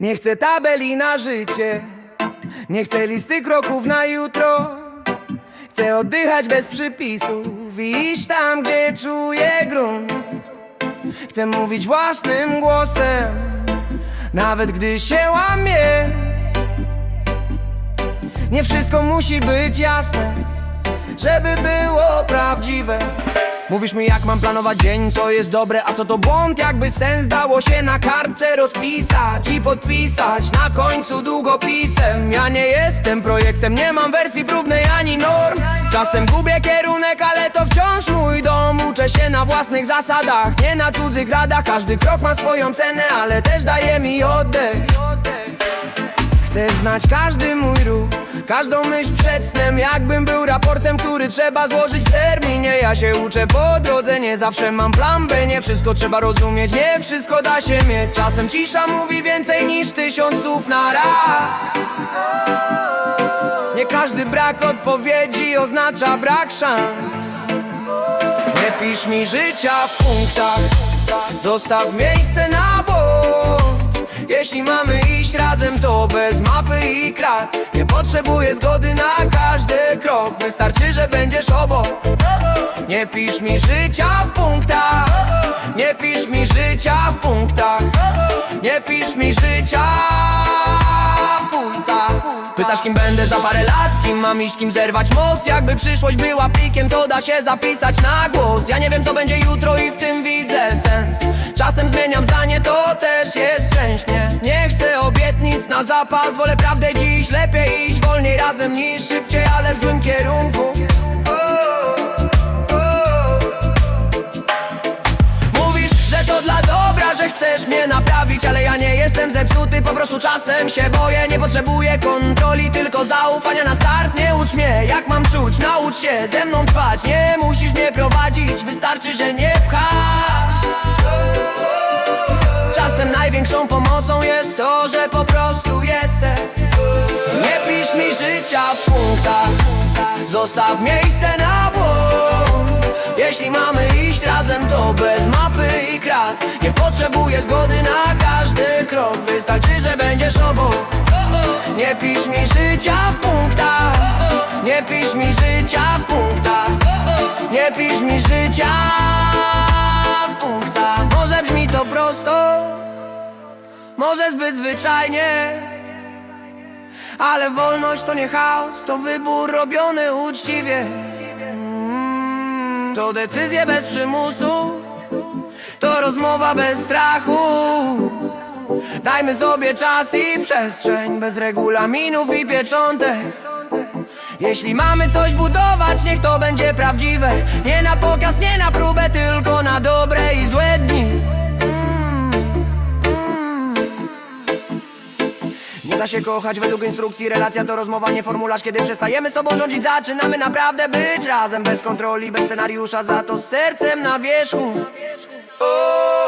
Nie chcę tabeli na życie. Nie chcę listy kroków na jutro. Chcę oddychać bez przypisów I iść tam, gdzie czuję grunt. Chcę mówić własnym głosem Nawet gdy się łamie Nie wszystko musi być jasne Żeby było prawdziwe Mówisz mi jak mam planować dzień, co jest dobre, a co to błąd? Jakby sens dało się na kartce rozpisać I podpisać na końcu długopisem. Ja nie jestem projektem, nie mam wersji próbnej ani norm. Czasem gubię kierunek, ale to wciąż mój dom. Uczę się na własnych zasadach, nie na cudzych radach. Każdy krok ma swoją cenę, ale też daje mi oddech. Chcę znać każdy mój ruch Każdą myśl przed snem Jakbym był raportem, który trzeba złożyć w terminie. Ja się uczę po drodze, nie zawsze mam plan B. Nie wszystko trzeba rozumieć, nie wszystko da się mieć. Czasem cisza mówi więcej niż tysiąc słów na raz. Nie każdy brak odpowiedzi oznacza brak szans. Nie pisz mi życia w punktach. Zostaw miejsce na mamy to bez mapy i krat. Nie potrzebuję zgody na każdy krok. Wystarczy, że będziesz obok. Nie pisz mi życia w punktach. Nie pisz mi życia w punktach. Nie pisz mi życia w punktach. Pytasz kim będę za parę lat, z kim mam iść, kim zerwać most? Jakby przyszłość była plikiem, to da się zapisać na głos. Ja nie wiem co będzie jutro i w tym widzę sens. Czasem zmieniam zdanie, to też jest część mnie na zapas, wolę prawdę dziś Lepiej iść wolniej razem niż szybciej, ale w złym kierunku. Mówisz, że to dla dobra, że chcesz mnie naprawić Ale ja nie jestem zepsuty, po prostu czasem się boję. Nie potrzebuję kontroli, tylko zaufania na start. Nie ucz mnie, jak mam czuć, naucz się ze mną trwać. Nie musisz mnie prowadzić, wystarczy, że nie pchasz. Czasem największą pomocą Zostaw miejsce na błąd. Jeśli mamy iść razem, to bez mapy i krat. Nie potrzebuję zgody na każdy krok. Wystarczy, że będziesz obok. Nie pisz mi życia w punktach. Nie pisz mi życia w punktach. Nie pisz mi życia w punktach. Może brzmi to prosto. Może zbyt zwyczajnie ale wolność to nie chaos, to wybór robiony uczciwie. Mm, To decyzje bez przymusu To rozmowa bez strachu. Dajmy sobie czas i przestrzeń Bez regulaminów i pieczątek. Jeśli mamy coś budować, niech to będzie prawdziwe. Nie na pokaz, nie na próbę, tylko na dobre Się kochać według instrukcji, relacja to rozmowa, nie formularz. Kiedy przestajemy sobą rządzić, zaczynamy naprawdę być razem. Bez kontroli, bez scenariusza, za to z sercem na wierzchu. O,